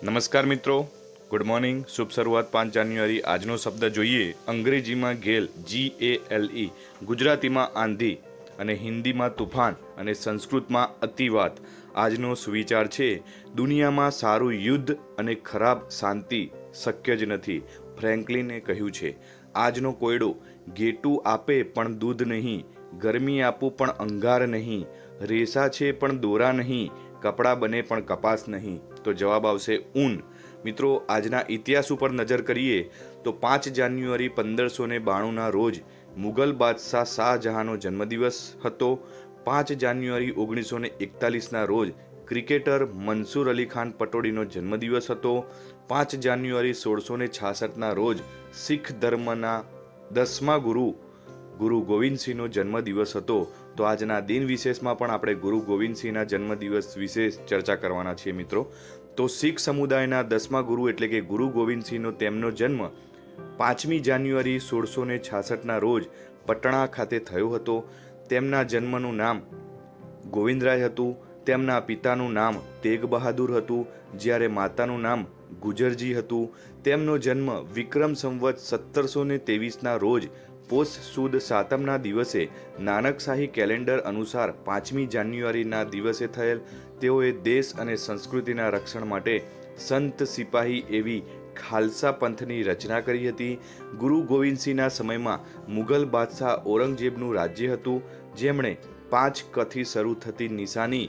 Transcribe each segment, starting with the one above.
નમસ્કાર મિત્રો. Good morning શુભ શરૂઆત પાંચ જાન્યુઆરી. આજનો શબ્દ જોઈએ. અંગ્રેજીમાં ગેલ જી એ એલ ઈ ગુજરાતીમાં આંધી અને હિન્દીમાં તુફાન અને સંસ્કૃતમાં અતિવાત આજનો સુવિચાર છે, દુનિયામાં સારું યુદ્ધ અને ખરાબ શાંતિ શક્ય જ નથી, ફ્રેન્કલિને કહ્યું છે. આજનો કોયડો ગેટું આપે પણ દૂધ નહીં, ગરમી આપું પણ અંગાર નહીં, રેસા છે પણ દોરા નહીં, કપડાં બને પણ કપાસ નહીં. તો જવાબ આવશે ઊન. મિત્રો, આજના ઇતિહાસ ઉપર નજર કરીએ તો પાંચ જાન્યુઆરી પંદરસો ને બાણુંના રોજ મુગલ બાદશાહ શાહજહાંનો જન્મદિવસ હતો. પાંચ જાન્યુઆરી ઓગણીસો ને એકતાલીસના રોજ ક્રિકેટર મન્સૂર અલી ખાન પટોડીનો જન્મદિવસ હતો. પાંચ જાન્યુઆરી સોળસો ને છાસઠના રોજ શીખ ધર્મના દસમા ગુરુ ગુરુ ગોવિંદસિંહનો જન્મદિવસ હતો. તો આજના દિન વિશેષમાં પણ આપણે ગુરુ ગોવિંદસિંહના જન્મદિવસ વિશે ચર્ચા કરવાના છીએ મિત્રો. તો શીખ સમુદાયના દસમા ગુરુ એટલે કે ગુરુ ગોવિંદસિંહનો તેમનો જન્મ પાંચમી જાન્યુઆરી સોળસો ને છાસઠના રોજ પટણા ખાતે થયો હતો. તેમના જન્મનું નામ ગોવિંદરાય હતું. તેમના પિતાનું નામ તેગ બહાદુર હતું. જ્યારે માતાનું નામ ગુજરજી હતું. તેમનો જન્મ વિક્રમ સંવત સત્તરસો ને તેવીસના રોજ પોષ સુદ સાતમના દિવસે નાનકશાહી કેલેન્ડર અનુસાર પાંચમી જાન્યુઆરીના દિવસે થયેલ તેઓએ દેશ અને સંસ્કૃતિના રક્ષણ માટે સંત સિપાહી એવી ખાલસા પંથની રચના કરી હતી. ગુરુ ગોવિંદસિંહના સમયમાં મુગલ બાદશાહ ઔરંગઝેબનું રાજ્ય હતું, જેમણે પાંચ કથી શરૂ થતી નિશાની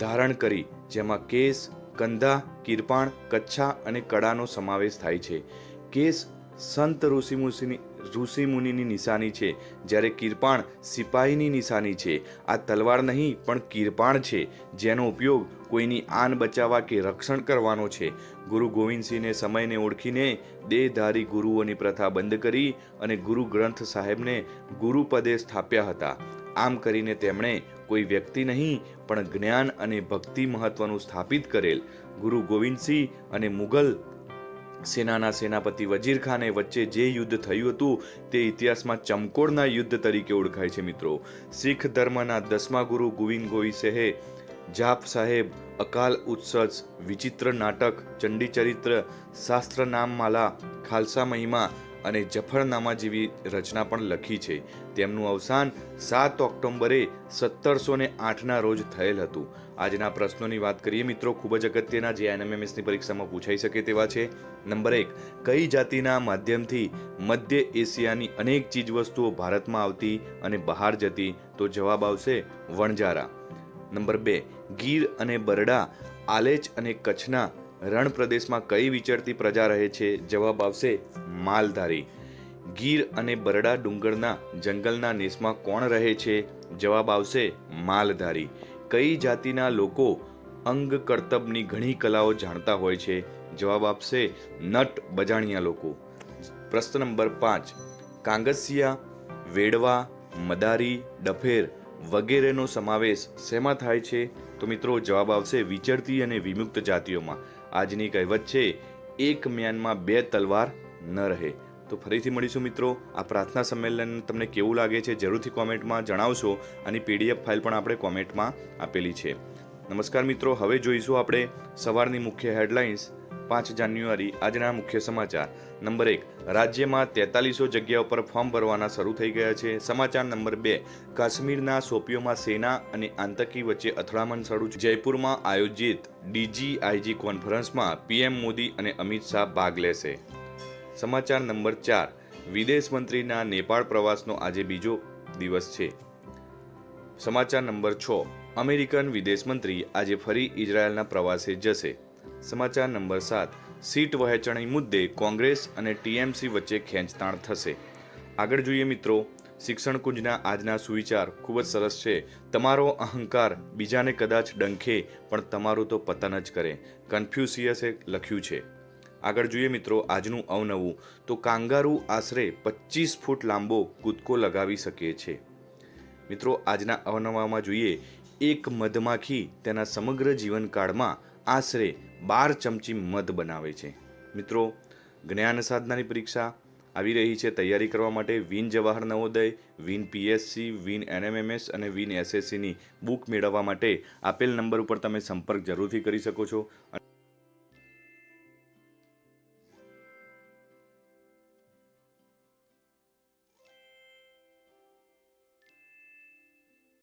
ધારણ કરી, જેમાં કેસ, કંધા, કિરપાણ, કચ્છા અને કડાનો સમાવેશ થાય છે. કેસ સંત ઋષિમુષિની ઋષિમુનિની નિશાની છે, જ્યારે કિરપાણ સિપાહીની નિશાની છે. આ તલવાર નહીં, પણ કિરપાણ છે, જેનો ઉપયોગ કોઈની આન બચાવવા કે રક્ષણ કરવાનો છે. ગુરુ ગોવિંદસિંહને સમયને ઓળખીને દેહધારી ગુરુઓની પ્રથા બંધ કરી અને ગુરુ ગ્રંથ સાહેબને ગુરુપદે સ્થાપ્યા હતા. આમ કરીને તેમણે કોઈ વ્યક્તિ નહીં, પણ જ્ઞાન અને ભક્તિ મહત્વનું સ્થાપિત કરેલ. ગુરુ ગોવિંદસિંહ અને મુગલ સેનાના સેનાપતિ વજીર ખાને વચ્ચે જે યુદ્ધ થયું હતું, તે ઇતિહાસમાં ચમકોડના યુદ્ધ તરીકે ઓળખાય છે મિત્રો. શીખ ધર્મના દસમા ગુરુ ગોવિંદ ગોવિસેહે જાપ સાહેબ, અકાલ ઉત્સર્જ, વિચિત્ર નાટક, ચંડી ચરિત્ર, શાસ્ત્ર નામમાલા, ખાલસા મહિમા અને જફરનામા જેવી રચના પણ લખી છે. તેમનું અવસાન સાત ઓક્ટોબરે સત્તરસો ને આઠના રોજ થયેલ હતું. આજના પ્રશ્નોની વાત કરીએ, મિત્રો, ખૂબ જ અગત્યના જે એનએમએમએસની પરીક્ષામાં પૂછાઈ શકે તેવા છે. નંબર એક, કઈ જાતિના માધ્યમથી મધ્ય એશિયાની અનેક ચીજવસ્તુઓ ભારતમાં આવતી અને બહાર જતી? તો જવાબ આવશે વણજારા નંબર બે, ગીર અને બરડા, આલેચ અને કચ્છના રણ પ્રદેશમાં કઈ વિચરતી પ્રજા રહે છે? જવાબ આવશે માલધારી. ગીર અને બરડા ડુંગરના જંગલના નેસમાં કોણ રહે છે? જવાબ આવશે માલધારી. કઈ જાતિના લોકો અંગ કરતબની ઘણી કલાઓ જાણતા હોય છે? જવાબ આપશે નટ બજાણિયા લોકો. પ્રશ્ન નંબર પાંચ. કાંગસિયા, વેડવા, મદારી, ડફેર વગેરેનો સમાવેશ શેમાં થાય છે? તો મિત્રો જવાબ આવશે વિચરતી અને વિમુક્ત જાતિઓમાં. આજની કહેવત છે, એક મ્યાનમાં બે તલવાર ન રહે. તો ફરીથી મળીશું મિત્રો, આ પ્રાર્થના સંમેલન તમને કેવું લાગે છે, જરૂરથી કોમેન્ટમાં જણાવશો અને પીડીએફ ફાઇલ પણ આપણે કોમેન્ટમાં આપેલી છે. નમસ્કાર મિત્રો, હવે જોઈશું આપણે સવારની મુખ્ય હેડલાઇન્સ. પાંચ જાન્યુઆરી આજના મુખ્ય સમાચાર. નંબર એક, રાજ્યમાં તેતાલીસો જગ્યાઓ પર ફોર્મ ભરવાના શરૂ થઈ ગયા છે. સમાચાર નંબર બે, કાશ્મીરના સોપીઓમાં સેના અને આતંકી વચ્ચે અથડામણ શરૂ જયપુરમાં આયોજિત ડીજીઆઈજી કોન્ફરન્સમાં પીએમ મોદી અને અમિત શાહ ભાગ લેશે. સમાચાર નંબર ચાર, વિદેશ મંત્રીના નેપાળ પ્રવાસનો આજે બીજો દિવસ છે. સમાચાર નંબર છ, અમેરિકન વિદેશ મંત્રી આજે ફરી ઇઝરાયલના પ્રવાસે જશે. સમાચાર નંબર સાત. સીટ વહેંચણી મુદ્દે કોંગ્રેસ અને ટીએમસી વચ્ચે ખેંચતાણ થશે. આગળ જોઈએ મિત્રો, શિક્ષણ કુંજના આજના સુવિચાર ખૂબ જ સરસ છે. તમારો અહંકાર બીજાને કદાચ ડંખે, પણ તમારું તો પતન જ કરે કન્ફ્યુસિયસે લખ્યું છે. આગળ જોઈએ મિત્રો, આજનું અવનવું. તો કાંગારૂ આશરે પચીસ ફૂટ લાંબો કૂદકો લગાવી શકે છે. મિત્રો, આજના અવનવામાં જોઈએ, એક મધમાખી તેના સમગ્ર જીવનકાળમાં આશરે બાર ચમચી મધ બનાવે છે. મિત્રો, જ્ઞાન સાધનાની પરીક્ષા આવી રહી છે. તૈયારી કરવા માટે win Jawahar Navodaya, win PSC, win NMMS અને વિન એસએસસીની બુક મેળવવા માટે આપેલ નંબર ઉપર તમે સંપર્ક જરૂરથી કરી શકો છો.